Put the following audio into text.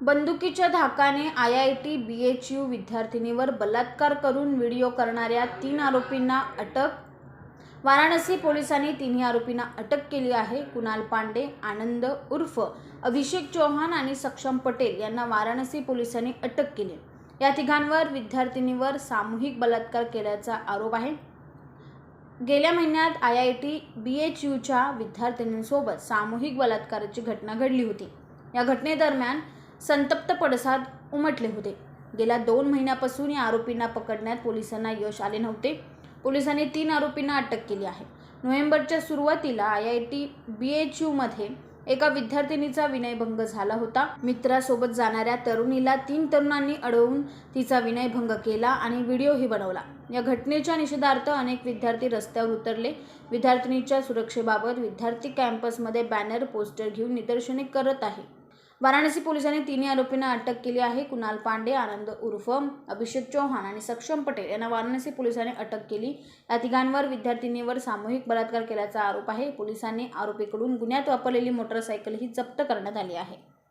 बंदुकीच्या धाकाने I I T B H U विद्यार्थिनीवर बलात्कार करून व्हिडिओ करणाऱ्या तीन आरोपींना अटक. वाराणसी पोलिसांनी तिन्ही आरोपींना अटक केली आहे. कुणाल पांडे आनंद उर्फ अभिषेक चौहान आणि सक्षम पटेल यांना वाराणसी पोलिसांनी अटक केली या तिघांवर विद्यार्थिनीवर सामूहिक बलात्कार केल्याचा आरोप आहे. गेल्या महिन्यात I I T B H यूच्या विद्यार्थिनींसोबत सामूहिक बलात्काराची घटना घडली होती. या घटनेदरम्यान संतप्त पडसाद उमटले होते. गेल्या दोन महिन्यापासून या आरोपींना पकडण्यात पोलिसांना यश आले नव्हते. पोलिसांनी तीन आरोपींना अटक केली आहे. नोव्हेंबरच्या सुरुवातीला I I T B H यूमध्ये एका विद्यार्थिनीचा विनयभंग झाला होता. मित्रासोबत जाणाऱ्या तरुणीला तीन तरुणांनी अडवून तिचा विनयभंग केला आणि व्हिडिओही बनवला. या घटनेच्या निषेधार्थ अनेक विद्यार्थी रस्त्यावर उतरले. विद्यार्थिनीच्या सुरक्षेबाबत विद्यार्थी कॅम्पसमध्ये बॅनर पोस्टर घेऊन निदर्शने करत आहे. वाराणसी पोलिसांनी तिन्ही आरोपींना अटक केली आहे. कुणाल पांडे आनंद उर्फ अभिषेक चौहान आणि सक्षम पटेल यांना वाराणसी पोलिसांनी अटक केली. या तिघांवर विद्यार्थिनीवर सामूहिक बलात्कार केल्याचा आरोप आहे. पोलिसांनी आरोपीकडून गुन्ह्यात वापरलेली मोटरसायकल ही जप्त करण्यात आली आहे.